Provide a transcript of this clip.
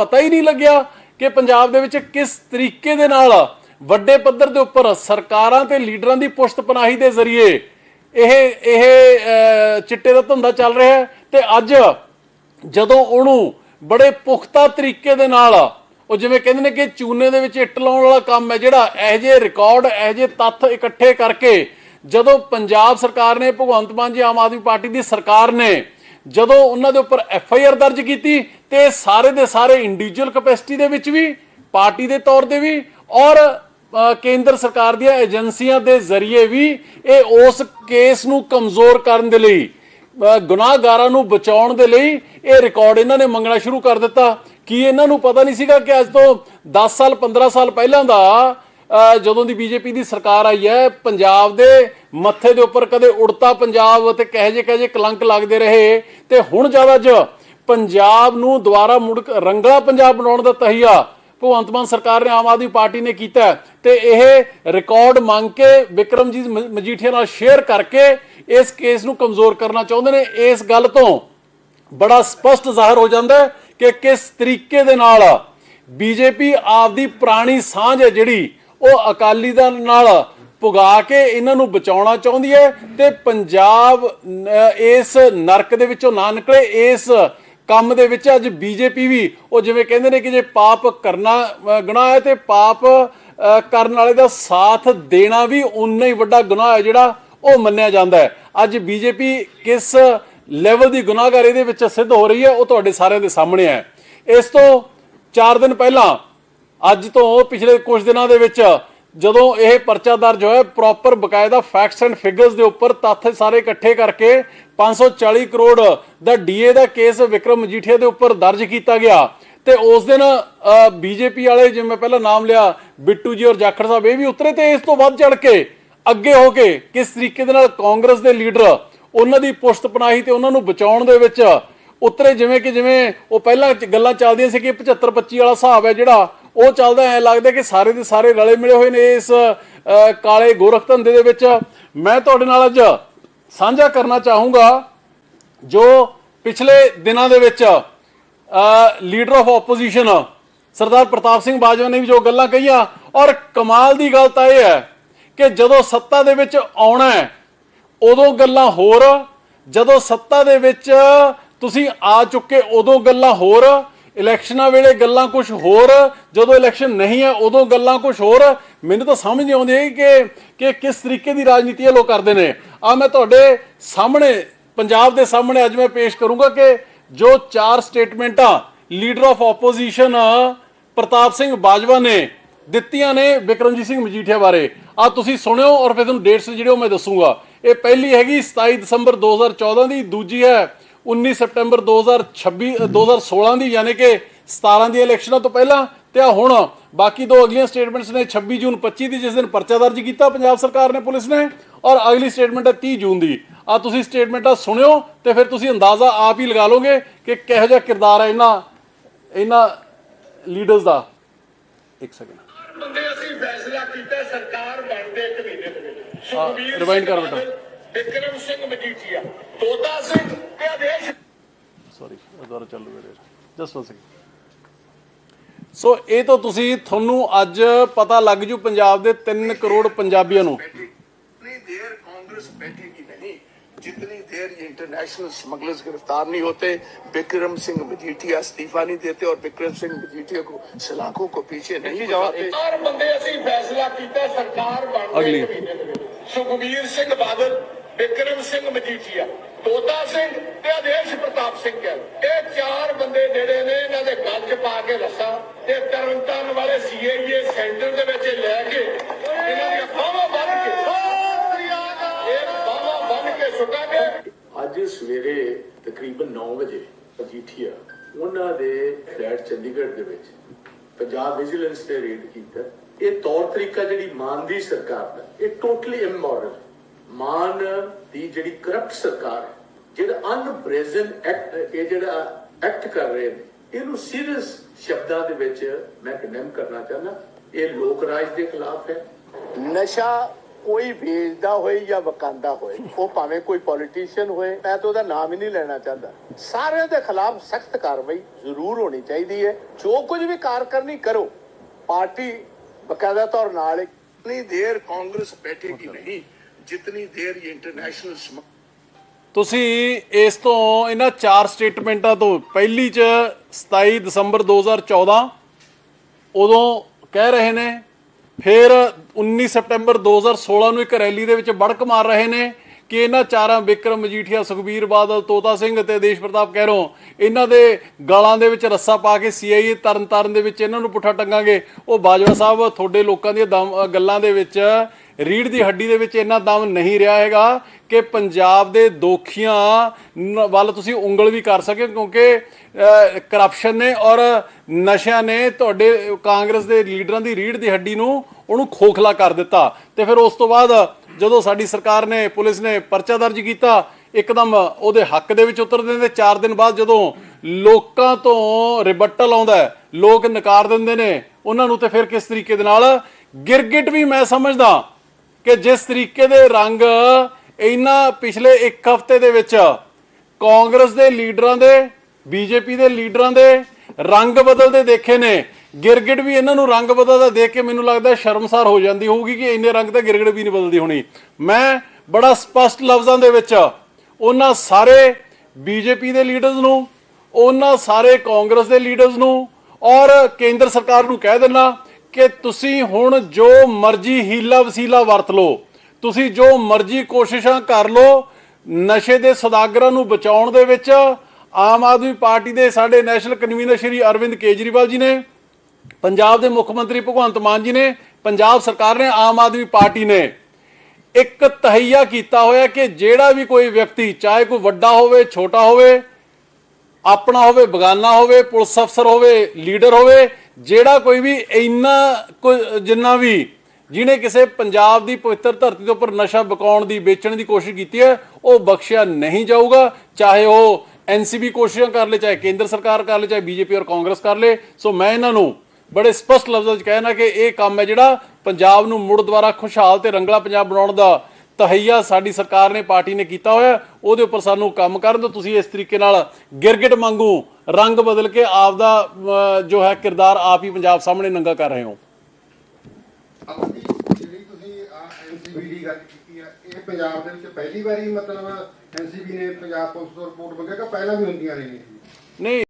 ਪਤਾ ਹੀ ਨਹੀਂ ਲੱਗਿਆ ਕਿ ਪੰਜਾਬ ਦੇ ਵਿੱਚ ਕਿਸ ਤਰੀਕੇ ਦੇ ਨਾਲ ਵੱਡੇ ਪੱਧਰ ਦੇ ਉੱਪਰ ਸਰਕਾਰਾਂ ਤੇ ਲੀਡਰਾਂ ਦੀ ਪੁਸ਼ਤ ਪਨਾਹੀ ਦੇ ਜ਼ਰੀਏ ਇਹ ਇਹ ਚਿੱਟੇ ਦਾ ਧੰਦਾ ਚੱਲ ਰਿਹਾ ਹੈ ਤੇ ਅੱਜ ਜਦੋਂ ਉਹਨੂੰ ਬੜੇ ਪੁਖਤਾ ਤਰੀਕੇ ਦੇ ਨਾਲ ਉਹ ਜਿਵੇਂ ਕਹਿੰਦੇ ਨੇ ਕਿ ਚੂਨੇ ਦੇ ਵਿੱਚ ਇੱਟ ਲਾਉਣ ਵਾਲਾ ਕੰਮ ਹੈ ਜਿਹੜਾ ਇਹੋ ਜਿਹੇ ਰਿਕਾਰਡ ਇਹੋ ਜਿਹੇ ਤੱਥ ਇਕੱਠੇ ਕਰਕੇ ਜਦੋਂ ਪੰਜਾਬ ਸਰਕਾਰ ਨੇ, ਭਗਵੰਤ ਮਾਨ ਜੀ ਆਮ ਆਦਮੀ ਪਾਰਟੀ ਦੀ ਸਰਕਾਰ ਨੇ ਜਦੋਂ ਉਹਨਾਂ ਦੇ ਉੱਪਰ ਐਫ ਆਈ ਆਰ ਦਰਜ ਕੀਤੀ ਤੇ ਸਾਰੇ ਦੇ ਸਾਰੇ ਇੰਡੀਵਿਜੂਅਲ ਕਪੈਸਿਟੀ ਦੇ ਵਿੱਚ ਵੀ, ਪਾਰਟੀ ਦੇ ਤੌਰ ਤੇ ਵੀ ਔਰ ਕੇਂਦਰ ਸਰਕਾਰ ਦੀਆਂ ਏਜੰਸੀਆਂ ਦੇ ਜ਼ਰੀਏ ਵੀ ਇਹ ਉਸ ਕੇਸ ਨੂੰ ਕਮਜ਼ੋਰ ਕਰਨ ਦੇ ਲਈ ਗੁਨਾਹਗਾਰਾਂ ਨੂੰ ਬਚਾਉਣ ਦੇ ਲਈ ਇਹ ਰਿਕਾਰਡ ਇਹਨਾਂ ਨੇ ਮੰਗਣਾ ਸ਼ੁਰੂ ਕਰ ਦਿੱਤਾ। ਕੀ ਇਹਨਾਂ ਨੂੰ ਪਤਾ ਨਹੀਂ ਸੀਗਾ ਕਿ ਅੱਜ ਤੋਂ 10 ਸਾਲ 15 ਸਾਲ ਪਹਿਲਾਂ ਦਾ ਜਦੋਂ ਦੀ ਬੀਜੇਪੀ ਦੀ ਸਰਕਾਰ ਆਈ ਹੈ, ਪੰਜਾਬ ਦੇ ਮੱਥੇ ਦੇ ਉੱਪਰ ਕਦੇ ਉੜਤਾ ਪੰਜਾਬ ਤੇ ਕਹੇ ਜੇ ਕਹੇ ਜੇ ਕਲੰਕ ਲੱਗਦੇ ਰਹੇ, ਤੇ ਹੁਣ ਜ਼ਿਆਦਾ ਜ ਪੰਜਾਬ ਨੂੰ ਦੁਬਾਰਾ ਮੁੜ ਕੇ ਰੰਗਲਾ ਪੰਜਾਬ ਬਣਾਉਣ ਦਾ ਤਹੀਆ ਭਗਵੰਤ ਮਾਨ ਸਰਕਾਰ ਨੇ ਆਮ ਆਦਮੀ ਪਾਰਟੀ ਨੇ ਕੀਤਾ ਤੇ ਇਹ ਰਿਕਾਰਡ ਮੰਗ ਕੇ ਵਿਕਰਮਜੀਤ ਮਜੀਠੀਆ ਨਾਲ ਸ਼ੇਅਰ ਕਰਕੇ ਇਸ ਕੇਸ ਨੂੰ ਕਮਜ਼ੋਰ ਕਰਨਾ ਚਾਹੁੰਦੇ ਨੇ। ਇਸ ਗੱਲ ਤੋਂ ਬੜਾ ਸਪਸ਼ਟ ਜ਼ਾਹਰ ਹੋ ਜਾਂਦਾ ਕਿ ਕਿਸ ਤਰੀਕੇ ਦੇ ਨਾਲ ਬੀਜੇਪੀ ਆਪਦੀ ਪੁਰਾਣੀ ਸਾਂਝ ਹੈ ਜਿਹੜੀ, ਉਹ ਅਕਾਲੀ ਦਲ ਨਾਲ ਪੁਗਾ ਕੇ ਇਹਨਾਂ ਨੂੰ ਬਚਾਉਣਾ ਚਾਹੁੰਦੀ ਹੈ ਤੇ ਪੰਜਾਬ ਇਸ ਨਰਕ ਦੇ ਵਿੱਚੋਂ ਨਾ ਨਿਕਲੇ। ਇਸ ਕੰਮ ਦੇ ਵਿੱਚ ਅੱਜ ਬੀਜੇਪੀ ਵੀ ਉਹ ਜਿਵੇਂ ਕਹਿੰਦੇ ਨੇ ਕਿ ਜੇ ਪਾਪ ਕਰਨਾ ਅ, ਗੁਨਾਹ ਹੈ ਤੇ ਪਾਪ ਕਰਨ ਵਾਲੇ ਦਾ ਸਾਥ ਦੇਣਾ ਵੀ ਉਨਾ ਹੀ ਵੱਡਾ ਗੁਨਾਹ ਹੈ ਜਿਹੜਾ ਉਹ ਮੰਨਿਆ ਜਾਂਦਾ ਹੈ। ਅੱਜ ਬੀਜੇਪੀ ਕਿਸ ਲੈਵਲ ਦੀ ਗੁਨਾਹਗਾਰ ਇਹਦੇ ਵਿੱਚ ਸਿੱਧ ਹੋ ਰਹੀ ਹੈ ਉਹ ਤੁਹਾਡੇ ਸਾਰਿਆਂ ਦੇ ਸਾਹਮਣੇ ਹੈ। ਇਸ ਤੋਂ 4 ਦਿਨ ਪਹਿਲਾਂ ਅੱਜ ਤੋਂ ਪਿਛਲੇ ਕੁਝ ਦਿਨਾਂ ਦੇ ਵਿੱਚ ਜਦੋਂ ਇਹ ਪਰਚਾ ਦਰਜ ਹੋਇਆ ਪ੍ਰੋਪਰ ਬਕਾਇਦਾ ਫੈਕਟਸ ਐਂਡ ਫਿਗਰਸ ਦੇ ਉੱਪਰ ਤੱਥ ਸਾਰੇ ਇਕੱਠੇ ਕਰਕੇ 540 ਕਰੋੜ ਦਾ ਡੀਏ ਦਾ ਕੇਸ ਵਿਕਰਮ ਮਜੀਠੀਆ ਦੇ ਉੱਪਰ ਦਰਜ ਕੀਤਾ ਗਿਆ। ਤੇ ਉਸ ਦਿਨ ਬੀਜੇਪੀ ਵਾਲੇ ਜਿਵੇਂ ਮੈਂ ਪਹਿਲਾਂ ਨਾਮ ਲਿਆ, ਬਿੱਟੂ ਜੀ ਔਰ ਜਾਖੜ ਸਾਹਿਬ, ਇਹ ਵੀ ਉਤਰੇ ਤੇ ਇਸ ਤੋਂ ਵੱਧ ਚੜ ਕੇ ਅੱਗੇ ਹੋ ਕੇ ਕਿਸ ਤਰੀਕੇ ਦੇ ਨਾਲ ਕਾਂਗਰਸ ਦੇ ਲੀਡਰ ਉਹਨਾਂ ਦੀ ਪੁਸ਼ਤ ਪਨਾਹੀ ਤੇ ਉਹਨਾਂ ਨੂੰ ਬਚਾਉਣ ਦੇ ਵਿੱਚ ਉਤਰੇ, ਜਿਵੇਂ ਕਿ ਜਿਵੇਂ ਉਹ ਪਹਿਲਾਂ ਗੱਲਾਂ ਚੱਲਦੀਆਂ ਸੀ ਕਿ 75 25 ਵਾਲਾ ਹਿਸਾਬ ਹੈ ਜਿਹੜਾ ਉਹ ਚੱਲਦਾ ਐ ਲੱਗਦਾ ਕਿ ਸਾਰੇ ਦੇ ਸਾਰੇ ਰਲੇ ਮਿਲੇ ਹੋਏ ਨੇ ਇਸ ਕਾਲੇ ਗੋਰਖ ਧੰਦੇ ਦੇ ਵਿੱਚ। ਮੈਂ ਤੁਹਾਡੇ ਨਾਲ ਅੱਜ ਸਾਂਝਾ ਕਰਨਾ ਚਾਹੂੰਗਾ ਜੋ ਪਿਛਲੇ ਦਿਨਾਂ ਦੇ ਵਿੱਚ leader of opposition Sardar Partap Singh Bajwa ਨੇ ਵੀ ਜੋ ਗੱਲਾਂ ਕਹੀਆਂ, ਔਰ ਕਮਾਲ ਦੀ ਗੱਲ ਤਾਂ ਇਹ ਹੈ ਕਿ ਜਦੋਂ ਸੱਤਾ ਦੇ ਵਿੱਚ ਆਉਣਾ ਹੈ, ਉਦੋਂ ਗੱਲਾਂ ਹੋਰ, ਜਦੋਂ ਸੱਤਾ ਦੇ ਵਿੱਚ ਤੁਸੀਂ ਆ ਚੁੱਕੇ ਉਦੋਂ ਗੱਲਾਂ ਹੋਰ ਇਲੈਕਸ਼ਨਾਂ ਵੇਲੇ ਗੱਲਾਂ ਕੁਝ ਹੋਰ, ਜਦੋਂ ਇਲੈਕਸ਼ਨ ਨਹੀਂ ਹੈ ਉਦੋਂ ਗੱਲਾਂ ਕੁਝ ਹੋਰ। ਮੈਨੂੰ ਤਾਂ ਸਮਝ ਨਹੀਂ ਆਉਂਦੀ ਕਿ ਕਿ ਕਿਸ ਤਰੀਕੇ ਦੀ ਰਾਜਨੀਤੀ ਇਹ ਲੋਕ ਕਰਦੇ ਨੇ। ਆ ਮੈਂ ਤੁਹਾਡੇ ਸਾਹਮਣੇ, ਪੰਜਾਬ ਦੇ ਸਾਹਮਣੇ ਅੱਜ ਮੈਂ ਪੇਸ਼ ਕਰੂੰਗਾ ਕਿ ਜੋ ਚਾਰ ਸਟੇਟਮੈਂਟਾਂ leader of opposition, Partap Singh Bajwa ਨੇ ਦਿੱਤੀਆਂ ਨੇ ਵਿਕਰਮਜੀਤ ਸਿੰਘ ਮਜੀਠੀਆ ਬਾਰੇ। ਆ ਤੁਸੀਂ ਸੁਣਿਓ ਔਰ ਫਿਰ ਤੁਹਾਨੂੰ ਡੇਟਸ ਜਿਹੜੇ ਉਹ ਮੈਂ ਦੱਸੂਗਾ। ਇਹ ਪਹਿਲੀ ਹੈਗੀ 27 ਦਸੰਬਰ 2014 ਦੀ, ਦੂਜੀ ਹੈ 19 ਸਪਟੈਂਬਰ 2026 ਅ, 2016 ਦੀ ਯਾਨੀ ਕਿ 17 ਦੀ ਇਲੈਕਸ਼ਨਾਂ ਤੋਂ ਪਹਿਲਾਂ ਤੇ ਆ ਹੁਣ। ਬਾਕੀ ਦੋ ਅਗਲੀਆਂ ਸਟੇਟਮੈਂਟਸ ਨੇ 26 ਜੂਨ 25 ਦੀ ਜਿਸ ਦਿਨ ਪਰਚਾ ਦਰਜ ਕੀਤਾ ਪੰਜਾਬ ਸਰਕਾਰ ਨੇ ਪੁਲਿਸ ਨੇ ਔਰ ਅਗਲੀ ਸਟੇਟਮੈਂਟ ਹੈ 30 ਜੂਨ ਦੀ। ਆ ਤੁਸੀਂ ਸਟੇਟਮੈਂਟਾਂ ਸੁਣਿਓ ਤੇ ਫਿਰ ਤੁਸੀਂ ਅੰਦਾਜ਼ਾ ਆਪ ਹੀ ਲਗਾ ਲਓਗੇ ਕਿ ਕਿਹੋ ਜਿਹਾ ਕਿਰਦਾਰ ਹੈ ਇਹਨਾਂ ਇਹਨਾਂ ਲੀਡਰਸ ਦਾ। ਇੱਕ ਸੈਕਿੰਡ ਬੰਦੇ ਅਸੀਂ ਫੈਸਲਾ ਕੀਤਾ ਸਰਕਾਰ ਬਣਦੇ ਇੱਕ ਮਹੀਨੇ ਦੇ ਵਿੱਚ rewind ਕਰ ਬੇਟਾ। ਬਾਦਲ, ਵਿਕਰਮ ਸਿੰਘ ਮਜੀਠੀਆ ਤੋਤਾ ਸਿੰਘ ਤੇ ਆਦੇਸ਼ ਸੌਰੀ ਦੁਬਾਰਾ ਚੱਲੂ ਮੇਰੇ ਜਸਟ ਵਨ ਸੈਕਿੰਡ ਸੋ ਇਹ ਤਾਂ ਤੁਸੀਂ ਤੁਹਾਨੂੰ ਅੱਜ ਪਤਾ ਲੱਗ ਜੂ ਪੰਜਾਬ ਦੇ 3 ਕਰੋੜ ਪੰਜਾਬੀਆਂ ਨੂੰ जितनी देर कांग्रेस बैठेगी नहीं जितनी देर ये इंटरनेशनल स्मगलर्स गिरफ्तार नहीं होते विक्रम सिंह मजीठिया इस्तीफा नहीं देते और विक्रम सिंह मजीठिया को सलाखों को पीछे नहीं जाते चार बंदे ਅਸੀਂ ਫੈਸਲਾ ਕੀਤਾ ਸਰਕਾਰ ਅਗਲੀ। ਸੁਖਬੀਰ ਸਿੰਘ ਬਾਦਲ ਵਿਕਰਮ ਸਿੰਘ ਮਜੀਠੀਆ ਤੋਤਾ ਸਿੰਘ ਤੇ ਆਦੇਸ਼ ਪ੍ਰਤਾਪ ਸਿੰਘ ਗਿੱਲ ਇਹ ਚਾਰ ਬੰਦੇ ਜਿਹੜੇ ਨੇ ਇਹਨਾਂ ਦੇ ਗੱਲ 'ਚ ਪਾ ਕੇ ਰੱਸਾ ਤੇ ਤਰਨਤਾਰਨ ਵਾਲੇ ਸੀਏਏ ਸੈਂਟਰ ਦੇ ਵਿੱਚ ਲੈ ਕੇ ਇਹਨਾਂ ਦੀਆਂ ਬਾਹਾਂ ਬੰਨ ਕੇ ਇਹ ਬਾਹਾਂ ਬੰਨ ਕੇ ਸੁੱਟਾਂਗੇ। ਅੱਜ ਸਵੇਰੇ ਤਕਰੀਬਨ 9 ਵਜੇ ਮਜੀਠੀਆ ਉਹਨਾਂ ਦੇ ਫਲੈਟ ਚੰਡੀਗੜ੍ਹ ਦੇ ਵਿੱਚ ਪੰਜਾਬ ਵਿਜੀਲੈਂਸ ਨੇ ਰੇਡ ਕੀਤਾ। ਇਹ ਤੌਰ ਤਰੀਕਾ ਜਿਹੜੀ ਮਾਨ ਦੀ ਸਰਕਾਰ ਦਾ ਇਹ ਟੋਟਲੀ ਇਮੋਰਲ ਮਾਨ ਦੀ ਜਿਹੜੀ ਕਰਪਟ ਸਰਕਾਰ ਹੈ ਜਿਹੜਾ ਅਨਪ੍ਰੈਜ਼ੈਂਟ ਐਕਟ ਇਹ ਜਿਹੜਾ ਐਕਟ ਕਰ ਰਹੇ ਨੇ ਇਹਨੂੰ ਸੀਰੀਅਸ ਸ਼ਬਦਾਂ ਦੇ ਵਿੱਚ ਮੈਂ ਕੰਡੈਮ ਕਰਨਾ ਚਾਹੁੰਦਾ। ਇਹ ਲੋਕ ਰਾਜ ਦੇ ਖਿਲਾਫ ਹੈ। ਨਸ਼ਾ ਕੋਈ ਵੇਚਦਾ ਹੋਏ ਜਾਂ ਵਕਾਂਦਾ ਹੋਏ ਉਹ ਭਾਵੇਂ ਕੋਈ ਪੋਲੀਟੀਸ਼ੀਅਨ ਹੋਏ ਮੈਂ ਤਾਂ ਉਹਦਾ ਨਾਮ ਹੀ ਨਹੀਂ ਲੈਣਾ ਚਾਹੁੰਦਾ। ਸਾਰਿਆਂ ਦੇ ਖਿਲਾਫ ਸਖਤ ਕਾਰਵਾਈ ਜ਼ਰੂਰ ਹੋਣੀ ਚਾਹੀਦੀ ਹੈ। ਜੋ ਕੁਝ ਵੀ ਕਾਰ ਕਰਨੀ ਕਰੋ ਪਾਰਟੀ ਬਕਾਇਦਾ ਤੌਰ ਨਾਲ ਇਤਨੀ ਦੇਰ ਕਾਂਗਰਸ ਬੈਠੇਗੀ ਨਹੀਂ। ਜਿਤਨੀ ਦੇਰ ਇਹ ਇੰਟਰਨੈਸ਼ਨਲ ਤੁਸੀਂ ਇਸ ਤੋਂ ਇਹਨਾਂ ਚਾਰ ਸਟੇਟਮੈਂਟਾਂ ਤੋਂ ਪਹਿਲੀ ਚ 27 ਦਸੰਬਰ 2014 ਉਦੋਂ ਕਹਿ ਰਹੇ ਨੇ, ਫਿਰ 19 ਸਤੰਬਰ 2016 ਨੂੰ ਇੱਕ ਰੈਲੀ ਦੇ ਵਿੱਚ ਬੜਕ ਮਾਰ ਰਹੇ ਨੇ ਕਿ ਇਹਨਾਂ ਚਾਰਾਂ ਵਿਕਰਮ, ਮਜੀਠੀਆ, ਸੁਖਬੀਰ ਬਾਦਲ, ਤੋਤਾ ਸਿੰਘ ਤੇ ਦੇਸ਼ ਪ੍ਰਤਾਪ ਕਹਿਰੋਂ ਇਹਨਾਂ ਦੇ ਗਾਲਾਂ ਦੇ ਵਿੱਚ ਰੱਸਾ ਪਾ ਕੇ ਸੀਆਈਏ ਤਰਨਤਾਰਨ ਦੇ ਵਿੱਚ ਇਹਨਾਂ ਨੂੰ ਪੁੱਠਾ ਟੰਗਾਂਗੇ। ਉਹ ਬਾਜਵਾ ਸਾਹਿਬ, ਤੁਹਾਡੇ ਲੋਕਾਂ ਦੀਆਂ ਗੱਲਾਂ ਦੇ ਵਿੱਚ ਰੀੜ ਦੀ ਹੱਡੀ ਦੇ ਵਿੱਚ ਇੰਨਾ ਦਮ ਨਹੀਂ ਰਿਹਾ ਹੈਗਾ ਕਿ ਪੰਜਾਬ ਦੇ ਦੋਖੀਆਂ ਵੱਲ ਤੁਸੀਂ ਉਂਗਲ ਵੀ ਕਰ ਸਕੇ, ਕਿਉਂਕਿ ਕਰਪਸ਼ਨ ਨੇ ਔਰ ਨਸ਼ਿਆਂ ਨੇ ਤੁਹਾਡੇ ਕਾਂਗਰਸ ਦੇ ਲੀਡਰਾਂ ਦੀ ਰੀੜ ਦੀ ਹੱਡੀ ਨੂੰ ਉਹਨੂੰ ਖੋਖਲਾ ਕਰ ਦਿੱਤਾ। ਤੇ ਫਿਰ ਉਸ ਤੋਂ ਬਾਅਦ ਜਦੋਂ ਸਾਡੀ ਸਰਕਾਰ ਨੇ, ਪੁਲਿਸ ਨੇ ਪਰਚਾ ਦਰਜ ਕੀਤਾ, ਇੱਕਦਮ ਉਹਦੇ ਹੱਕ ਦੇ ਵਿੱਚ ਉਤਰਦੇ ਨੇ ਤੇ 4 ਦਿਨ ਬਾਅਦ ਜਦੋਂ ਲੋਕਾਂ ਤੋਂ ਰਿਬਟਲ ਆਉਂਦਾ ਲੋਕ ਨਕਾਰ ਦਿੰਦੇ ਨੇ, ਉਹਨਾਂ ਨੂੰ ਤੇ ਫਿਰ ਕਿਸ ਤਰੀਕੇ ਦੇ ਨਾਲ ਗਿਰਗਿਟ ਵੀ ਮੈਂ ਸਮਝਦਾ ਕਿ ਜਿਸ ਤਰੀਕੇ ਦੇ ਰੰਗ ਇਹਨਾਂ ਪਿਛਲੇ ਇੱਕ ਹਫ਼ਤੇ ਦੇ ਵਿੱਚ ਕਾਂਗਰਸ ਦੇ ਲੀਡਰਾਂ ਦੇ, ਬੀਜੇਪੀ ਦੇ ਲੀਡਰਾਂ ਦੇ ਰੰਗ ਬਦਲਦੇ ਦੇਖੇ ਨੇ। ਗਿਰਗਿਟ ਵੀ ਇਹਨਾਂ ਨੂੰ ਰੰਗ ਬਦਲਦਾ ਦੇਖ ਕੇ ਮੈਨੂੰ ਲੱਗਦਾ ਸ਼ਰਮਸਾਰ ਹੋ ਜਾਂਦੀ ਹੋਊਗੀ ਕਿ ਇੰਨੇ ਰੰਗ ਤਾਂ ਗਿਰਗਿਟ ਵੀ ਨਹੀਂ ਬਦਲਦੀ ਹੋਣੀ। ਮੈਂ ਬੜਾ ਸਪਸ਼ਟ ਲਫ਼ਜ਼ਾਂ ਦੇ ਵਿੱਚ ਉਹਨਾਂ ਸਾਰੇ ਬੀਜੇਪੀ ਦੇ ਲੀਡਰਸ ਨੂੰ, ਉਹਨਾਂ ਸਾਰੇ ਕਾਂਗਰਸ ਦੇ ਲੀਡਰਸ ਨੂੰ ਔਰ ਕੇਂਦਰ ਸਰਕਾਰ ਨੂੰ ਕਹਿ ਦਿੰਦਾ ਕਿ ਤੁਸੀਂ ਹੁਣ ਜੋ ਮਰਜ਼ੀ ਹੀਲਾ ਵਸੀਲਾ ਵਰਤ ਲਓ, ਤੁਸੀਂ ਜੋ ਮਰਜ਼ੀ ਕੋਸ਼ਿਸ਼ਾਂ ਕਰ ਲਓ, ਨਸ਼ੇ ਦੇ ਸੌਦਾਗਰਾਂ ਨੂੰ ਬਚਾਉਣ ਦੇ ਵਿੱਚ ਆਮ ਆਦਮੀ ਪਾਰਟੀ ਦੇ ਸਾਡੇ ਨੈਸ਼ਨਲ ਕਨਵੀਨਰ ਸ਼੍ਰੀ ਅਰਵਿੰਦ ਕੇਜਰੀਵਾਲ ਜੀ ਨੇ, ਪੰਜਾਬ ਦੇ ਮੁੱਖ ਮੰਤਰੀ ਭਗਵੰਤ ਮਾਨ ਜੀ ਨੇ, ਪੰਜਾਬ ਸਰਕਾਰ ਨੇ, ਆਮ ਆਦਮੀ ਪਾਰਟੀ ਨੇ ਇੱਕ ਤਹਈਆ ਕੀਤਾ ਹੋਇਆ ਕਿ ਜਿਹੜਾ ਵੀ ਕੋਈ ਵਿਅਕਤੀ, ਚਾਹੇ ਕੋਈ ਵੱਡਾ ਹੋਵੇ, ਛੋਟਾ ਹੋਵੇ, ਆਪਣਾ ਹੋਵੇ, ਬਗਾਨਾ ਹੋਵੇ, ਪੁਲਿਸ ਅਫਸਰ ਹੋਵੇ, ਲੀਡਰ ਹੋਵੇ ਜਿਹੜਾ ਕੋਈ ਵੀ ਇੰਨਾ ਕੁ- ਜਿੰਨਾ ਵੀ ਜਿਹਨੇ ਕਿਸੇ ਪੰਜਾਬ ਦੀ ਪਵਿੱਤਰ ਧਰਤੀ ਦੇ ਉੱਪਰ ਨਸ਼ਾ ਬਕਾਉਣ ਦੀ, ਵੇਚਣ ਦੀ ਕੋਸ਼ਿਸ਼ ਕੀਤੀ ਹੈ, ਉਹ ਬਖਸ਼ਿਆ ਨਹੀਂ ਜਾਊਗਾ। ਚਾਹੇ ਉਹ ਐਨਸੀਬੀ ਕੋਸ਼ਿਸ਼ਾਂ ਕਰ ਲੇ, ਚਾਹੇ ਕੇਂਦਰ ਸਰਕਾਰ ਕਰ ਲੇ, ਚਾਹੇ ਬੀਜੇਪੀ ਔਰ ਕਾਂਗਰਸ ਕਰ ਲੇ। ਸੋ ਮੈਂ ਇਹਨਾਂ ਨੂੰ ਬੜੇ ਸਪਸ਼ਟ ਲਫ਼ਜ਼ਾਂ 'ਚ ਕਹਿਣਾ ਕਿ ਇਹ ਕੰਮ ਹੈ ਜਿਹੜਾ ਪੰਜਾਬ ਨੂੰ ਮੁੜ ਦੁਬਾਰਾ ਖੁਸ਼ਹਾਲ ਤੇ ਰੰਗਲਾ ਪੰਜਾਬ ਬਣਾਉਣ ਦਾ ਤਹਈਆ ਸਾਡੀ ਸਰਕਾਰ ਨੇ ਪਾਰਟੀ ਨੇ ਕੀਤਾ ਹੋਇਆ ਉਹਦੇ ਉੱਪਰ ਸਾਨੂੰ ਕੰਮ ਕਰਨ ਦਿਓ। ਤੁਸੀਂ ਇਸ ਤਰੀਕੇ ਨਾਲ ਗਿਰਗਿਟ ਵਾਂਗੂ ਰੰਗ ਬਦਲ ਕੇ ਆਪ ਦਾ ਜੋ ਹੈ ਕਿਰਦਾਰ ਆਪ ਹੀ ਪੰਜਾਬ ਸਾਹਮਣੇ ਨੰਗਾ ਕਰ ਰਹੇ ਹੋ। ਜਿਹੜੀ ਤੁਸੀਂ ਐਨਸੀਬੀ ਦੀ ਗੱਲ ਕੀਤੀ ਆ ਇਹ ਪੰਜਾਬ ਦੇ ਵਿੱਚ ਪਹਿਲੀ ਵਾਰੀ ਮਤਲਬ ਐਨਸੀਬੀ ਨੇ ਪੰਜਾਬ ਪੁਲਿਸ ਤੋਂ ਰਿਪੋਰਟ ਮੰਗਿਆ ਕਿ ਪਹਿਲਾਂ ਵੀ ਹੁੰਦੀਆਂ ਰਹੀਆਂ? ਨਹੀਂ